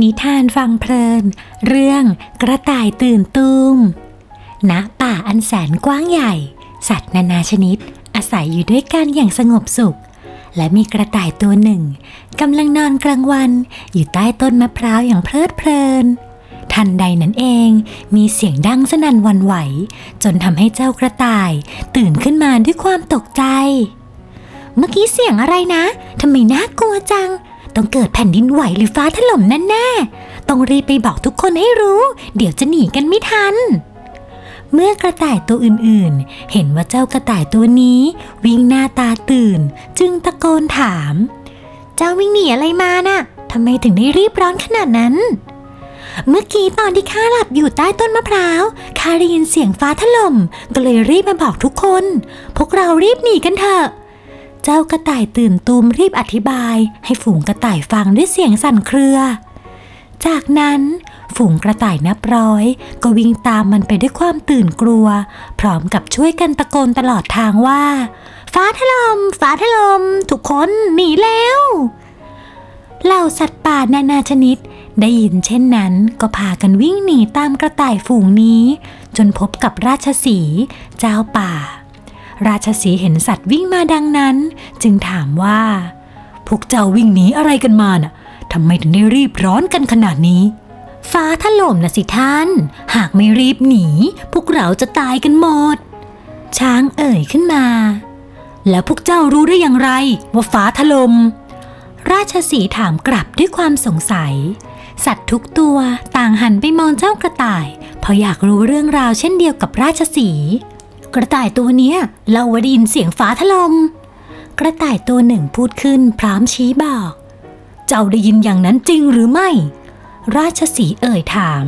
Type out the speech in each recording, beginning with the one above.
นิทานฟังเพลิน เรื่องกระต่ายตื่นตูมณป่าอันแสนกว้างใหญ่ สัตว์นานาชนิด อาศัยอยู่ด้วยกันอย่างสงบสุข และมีกระต่ายตัวหนึ่งกำลังนอนกลางวัน อยู่ใต้ต้นมะพร้าวอย่างเพลิดเพลิน ทันใดนั้นเองมีเสียงดังสนั่นวันไหว จนทำให้เจ้ากระต่ายตื่นขึ้นมาด้วยความตกใจ เมื่อกี้เสียงอะไรนะทำไมน่ากลัวจัง ต้องเกิดแผ่นดินไหวหรือฟ้าถล่มแน่ๆ ต้องรีบไปบอกทุกคนให้รู้ เดี๋ยวจะหนีกันไม่ทัน เมื่อกระต่ายตัวอื่นๆ เห็นว่าเจ้ากระต่ายตัวนี้ วิ่งหน้าตาตื่น จึงตะโกนถาม เจ้าวิ่งหนีอะไรมาน่ะทำไมถึงได้รีบร้อนขนาดนั้น เมื่อกี้ตอนที่ข้าหลับอยู่ใต้ต้นมะพร้าวข้าได้ยินเสียงฟ้าถล่มก็เลยรีบมาบอกทุกคน พวกเรารีบหนีกันเถอะ เจ้ากระต่ายตื่นตูมรีบอธิบายให้ฝูงกระต่ายฟังด้วยเสียงสั่นเครือ จากนั้นฝูงกระต่ายนับร้อย ก็วิ่งตามมันไปด้วยความตื่นกลัว พร้อมกับช่วยกันตะโกนตลอดทางว่า ฟ้าถลม่มฟ้าถลม่มทุกคนหนีแล้วเหล่าสัตว์ป่านานาชนิด ได้ยินเช่นนั้นก็พากันวิ่งหนีตามกระต่ายฝูงนี้ จนพบกับราชสีเจ้าป่า ราชสีเห็นสัตว์วิ่งมาดังนั้น จึงถามว่า พวกเจ้าวิ่งหนีอะไรกันมาน่ะทำไมถึงได้รีบร้อนกันขนาดนี้ ฟ้าถล่มนะสิท่าน หากไม่รีบหนี พวกเราจะตายกันหมด ช้างเอ่ยขึ้นมา แล้วพวกเจ้ารู้ได้อย่างไร ว่าฟ้าถล่มราชสีถามกลับด้วยความสงสัย สัตว์ทุกตัวต่างหันไปมองเจ้ากระต่าย เพราะอยากรู้เรื่องราวเช่นเดียวกับราชสี กระต่ายตัวเนี้ยเล่าว่าได้ยินเสียงฟ้าถลม่มกระต่ายตัวหนึ่งพูดขึ้นพร้อมชี้บอก เจ้าได้ยินอย่างนั้นจริงหรือไม่ ราชสีเอ่ยถาม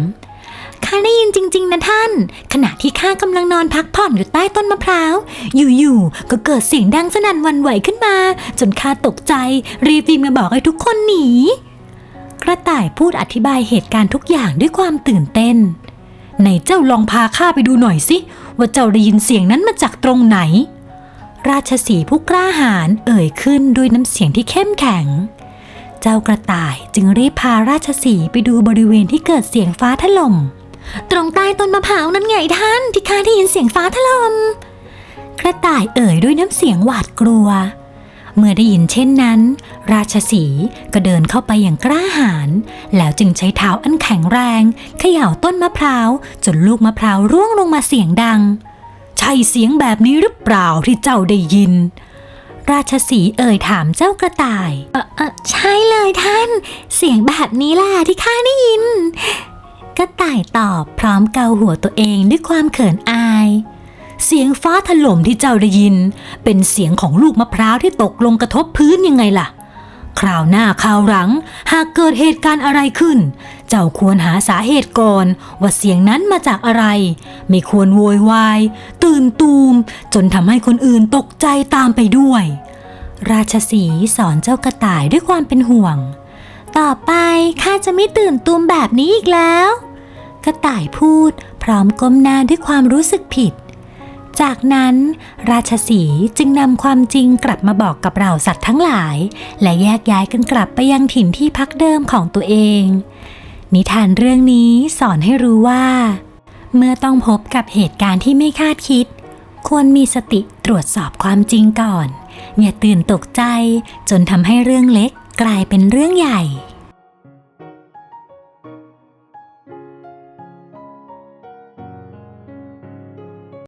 ข้าได้ยินจริง ๆ นะท่าน ขณะที่ข้ากำลังนอนพักผ่อนอยู่ใต้ต้นมะพร้าว อยู่ๆ ก็เกิดเสียงดังสนั่นวันไหวขึ้นมา จนข้าตกใจ รีบวิ่งมาบอกให้ทุกคนหนี กระต่ายพูดอธิบายเหตุการณ์ทุกอย่างด้วยความตื่นเต้น ไหนเจ้าลองพาข้าไปดูหน่อยสิ ว่าเจ้าได้ยินเสียงนั้นมาจากตรงไหน ราชสีผู้กล้าหาญเอ่ยขึ้นด้วยน้ำเสียงที่เข้มแข็ง เจ้ากระต่ายจึงรีบพาราชสีไปดูบริเวณที่เกิดเสียงฟ้าถล่ม ตรงใต้ต้นมะพร้าวนั้นไงท่านที่ข้าได้ยินเสียงฟ้าถล่ม กระต่ายเอ่ยด้วยน้ำเสียงหวาดกลัว เมื่อได้ยินเช่นนั้น ราชสีก็เดินเข้าไปอย่างกล้าหาญแล้วจึงใช้เท้าอันแข็งแรงเขย่าต้นมะพร้าว จนลูกมะพร้าวร่วงลงมาเสียงดัง ใช่เสียงแบบนี้หรือเปล่าที่เจ้าได้ยิน ราชสีเอ่ยถามเจ้ากระต่ายเออเออใช่เลยท่าน เสียงแบบนี้ล่ะที่ข้าได้ยิน กระต่ายตอบพร้อมเกาหัวตัวเองด้วยความเขินอาย เสียงฟ้าถล่มที่เจ้าได้ยิน เป็นเสียงของลูกมะพร้าวที่ตกลงกระทบพื้นยังไงล่ะ คราวหน้าคราวหลัง หากเกิดเหตุการณ์อะไรขึ้น เจ้าควรหาสาเหตุก่อน ว่าเสียงนั้นมาจากอะไร ไม่ควรโวยวาย ตื่นตูม จนทำให้คนอื่นตกใจตามไปด้วย ราชสีสอนเจ้ากระต่ายด้วยความเป็นห่วง ต่อไปข้าจะไม่ตื่นตูมแบบนี้อีกแล้ว กระต่ายพูด พร้อมก้มหน้าด้วยความรู้สึกผิด จากนั้นราชสีจึงนำความจริงกลับมาบอกกับเราสัตว์ทั้งหลาย และแยกย้ายกันกลับไปยังถิ่นที่พักเดิมของตัวเอง นิทานเรื่องนี้สอนให้รู้ว่า เมื่อต้องพบกับเหตุการณ์ที่ไม่คาดคิด ควรมีสติตรวจสอบความจริงก่อน อย่าตื่นตกใจจนทำให้เรื่องเล็กกลายเป็นเรื่องใหญ่